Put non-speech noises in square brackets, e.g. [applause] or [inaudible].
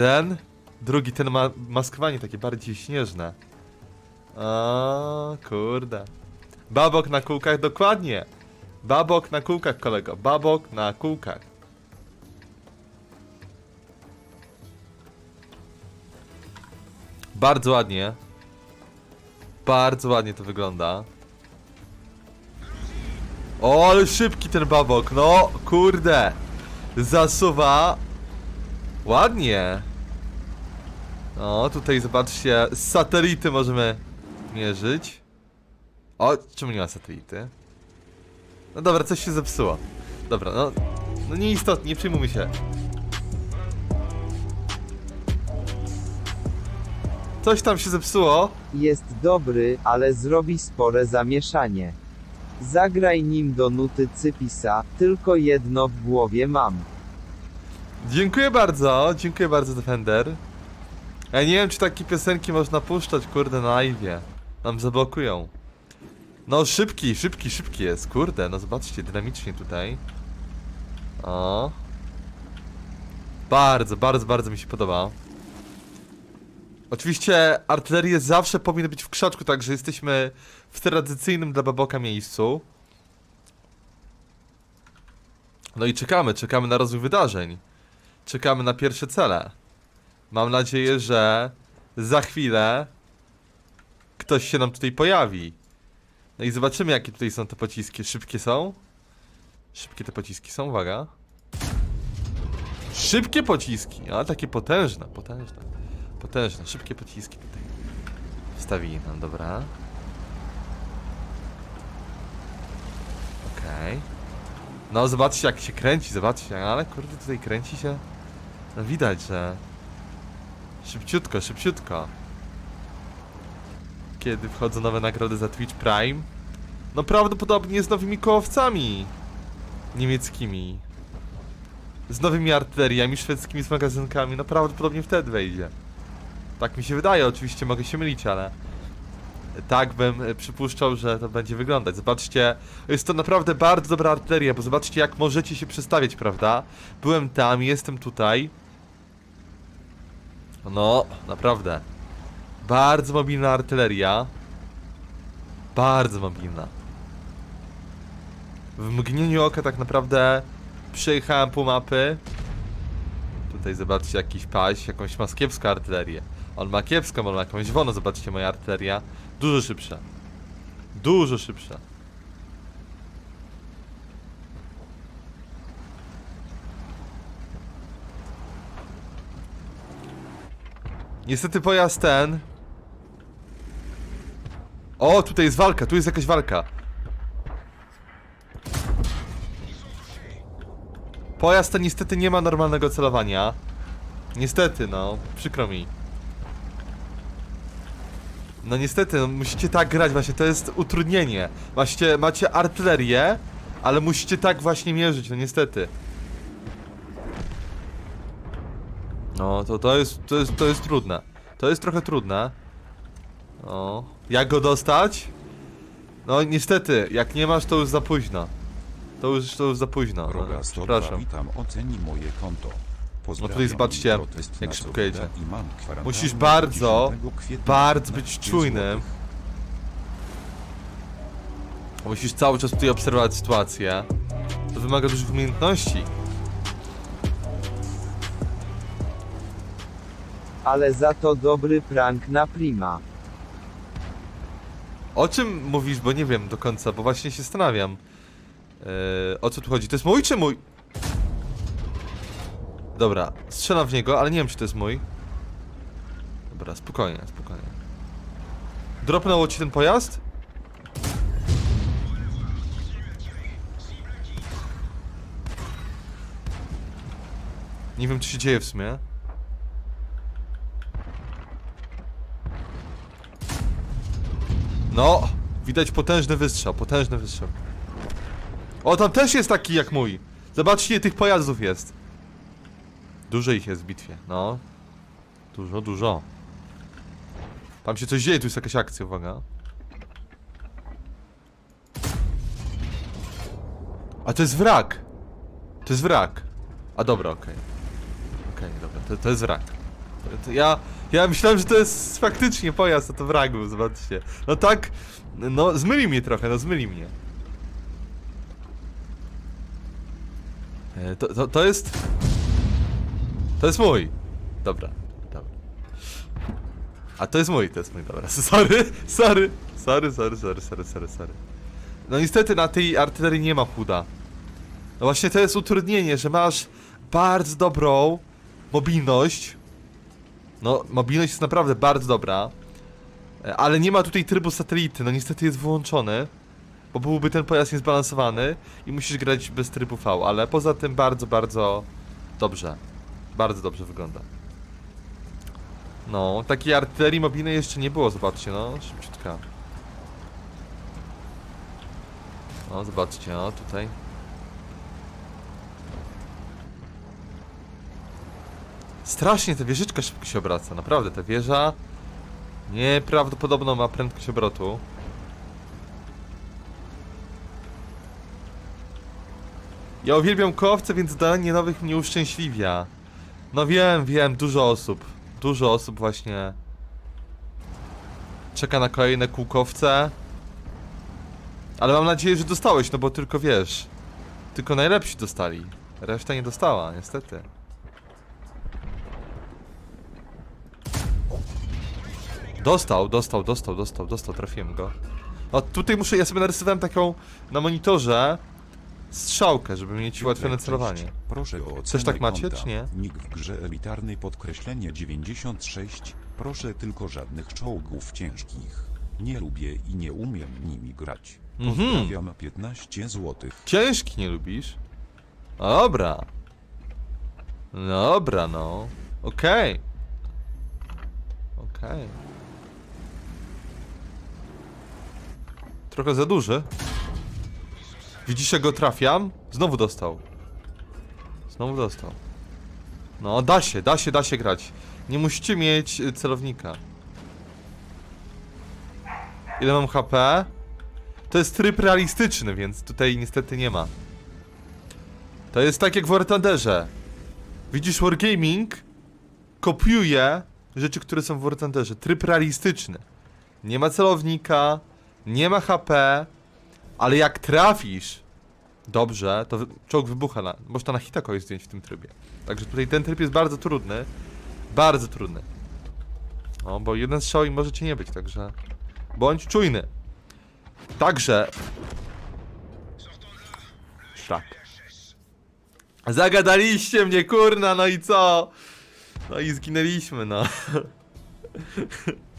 Ten, drugi, ten ma maskowanie takie bardziej śnieżne. O, kurde. Babok na kółkach, dokładnie. Babok na kółkach, kolego. Babok na kółkach. Bardzo ładnie. Bardzo ładnie to wygląda. O, ale szybki ten babok, no kurde. Zasuwa. Ładnie. No, tutaj zobaczcie, z satelity możemy mierzyć. O, czemu nie ma satelity? No dobra, coś się zepsuło. Dobra, no, no nieistotnie, nie przejmujmy się. Coś tam się zepsuło. Jest dobry, ale zrobi spore zamieszanie. Zagraj nim do nuty Cypisa, tylko jedno w głowie mam. Dziękuję bardzo, dziękuję bardzo Defender. Ja nie wiem czy takie piosenki można puszczać, kurde, na live. Nam zablokują. No szybki, szybki, szybki jest, kurde, no zobaczcie, dynamicznie tutaj. O. Bardzo, bardzo, bardzo mi się podoba. Oczywiście artylerie zawsze powinny być w krzaczku, także jesteśmy w tradycyjnym dla Baboka miejscu. No i czekamy, czekamy na rozwój wydarzeń. Czekamy na pierwsze cele. Mam nadzieję, że za chwilę ktoś się nam tutaj pojawi. No i zobaczymy, jakie tutaj są te pociski. Szybkie są? Szybkie te pociski są, uwaga. Szybkie pociski, ale takie potężne, potężne. Potężne, szybkie pociski tutaj. Wstawili nam, dobra. Okej. No zobaczcie jak się kręci, zobaczcie, ale kurde tutaj kręci się. No widać, że szybciutko, szybciutko. Kiedy wchodzą nowe nagrody za Twitch Prime? No prawdopodobnie z nowymi kołowcami niemieckimi. Z nowymi artyleriami szwedzkimi, z magazynkami, no prawdopodobnie wtedy wejdzie. Tak mi się wydaje, oczywiście mogę się mylić, ale tak bym e, przypuszczał, że to będzie wyglądać. Zobaczcie, jest to naprawdę bardzo dobra artyleria, bo zobaczcie jak możecie się przestawiać, prawda? Byłem tam, jestem tutaj. No, naprawdę. Bardzo mobilna artyleria. Bardzo mobilna. W mgnieniu oka tak naprawdę przejechałem pół mapy. Tutaj zobaczcie jakiś paś, jakąś ma kiepską artylerię. On ma kiepską, on ma jakąś wono, zobaczcie moja artyleria. Dużo szybsza. Dużo szybsza. Niestety pojazd ten. O, tutaj jest walka, tu jest jakaś walka. Pojazd ten niestety nie ma normalnego celowania. Niestety, no, przykro mi. No niestety, no, musicie tak grać właśnie, to jest utrudnienie. Właśnie macie artylerię, ale musicie tak właśnie mierzyć, no niestety. No, to, to jest, to jest, to jest trudne. To jest trochę trudne. O, jak go dostać? No niestety, jak nie masz, to już za późno. To już, to już za późno. No, przepraszam. witam, oceni moje konto. Pozdrawiam tutaj zobaczcie, protest jak na szybko Zobrę jedzie. i mam kwarantannę Musisz do bardzo, 10 kwietnia bardzo na być 15 czujnym. złotych. Musisz cały czas tutaj obserwować sytuację. To wymaga dużych umiejętności. Ale za to dobry prank na prima. O czym mówisz, bo nie wiem do końca, bo właśnie się zastanawiam. Yy, o co tu chodzi? To jest mój czy mój? Dobra, strzelam w niego, ale nie wiem czy to jest mój. Dobra, spokojnie, spokojnie. Dropnęło ci ten pojazd? Nie wiem, co się dzieje w sumie. No, widać potężny wystrzał, potężny wystrzał. O, tam też jest taki jak mój. Zobaczcie, tych pojazdów jest. Dużo ich jest w bitwie, no. Dużo, dużo. Tam się coś dzieje, tu jest jakaś akcja, uwaga. A to jest wrak. To jest wrak. A dobra, okej. Okej, dobra, to, to jest wrak. Ja, ja myślałem, że to jest faktycznie pojazd, a to wragu, zobaczcie. No tak, no zmyli mnie trochę, no zmyli mnie. E, To, to, to jest... To jest mój. Dobra, dobra. A to jest mój, to jest mój, dobra. [laughs] Sorry, sorry, sorry, sorry, sorry, sorry, sorry, sorry. No niestety na tej artylerii nie ma chuda. No właśnie to jest utrudnienie, że masz bardzo dobrą mobilność. No, mobilność jest naprawdę bardzo dobra. E, Ale nie ma tutaj trybu satelity, no niestety jest wyłączony. Bo byłby ten pojazd niezbalansowany i musisz grać bez trybu V, ale poza tym bardzo, bardzo dobrze. Bardzo dobrze wygląda. No, takiej artylerii mobilnej jeszcze nie było, zobaczcie, no, szybciutka. No, zobaczcie, no, tutaj. Strasznie ta wieżyczka szybko się obraca, naprawdę, ta wieża nieprawdopodobną ma prędkość obrotu. Ja uwielbiam kołowce, więc dodanie nowych mnie uszczęśliwia. No wiem, wiem, dużo osób. Dużo osób właśnie czeka na kolejne kółkowce. Ale mam nadzieję, że dostałeś, no bo tylko wiesz. Tylko najlepsi dostali. Reszta nie dostała, niestety. Dostał, dostał, dostał, dostał, dostał, trafiłem go. A tutaj muszę, ja sobie narysowałem taką na monitorze strzałkę, żeby mieć ułatwione Cześć. celowanie. Proszę o ocenę Też tak macie, konta. czy nie? Nick w grze elitarnej podkreślenie 96. Proszę tylko żadnych czołgów ciężkich. Nie lubię i nie umiem nimi grać. Mhm. Pozdrawiam 15 złotych. Ciężki nie lubisz? No Dobra. Dobra, no. Okej. Okej. Trochę za duży. Widzisz, jak go trafiam? Znowu dostał. Znowu dostał. No, da się, da się, da się grać. Nie musicie mieć y, celownika. Ile mam HP? To jest tryb realistyczny, więc tutaj niestety nie ma. To jest tak jak w War Thunderze. Widzisz, Wargaming kopiuje rzeczy, które są w War Thunderze. Tryb realistyczny. Nie ma celownika, nie ma HP, ale jak trafisz dobrze, to wy czołg wybucha. Na, można na hita kogoś zdjąć w tym trybie. Także tutaj ten tryb jest bardzo trudny. Bardzo trudny. O, bo jeden strzał i może cię nie być, także bądź czujny. Także. Szlak. Zagadaliście mnie, kurna, no i co? No i zginęliśmy, no. [laughs]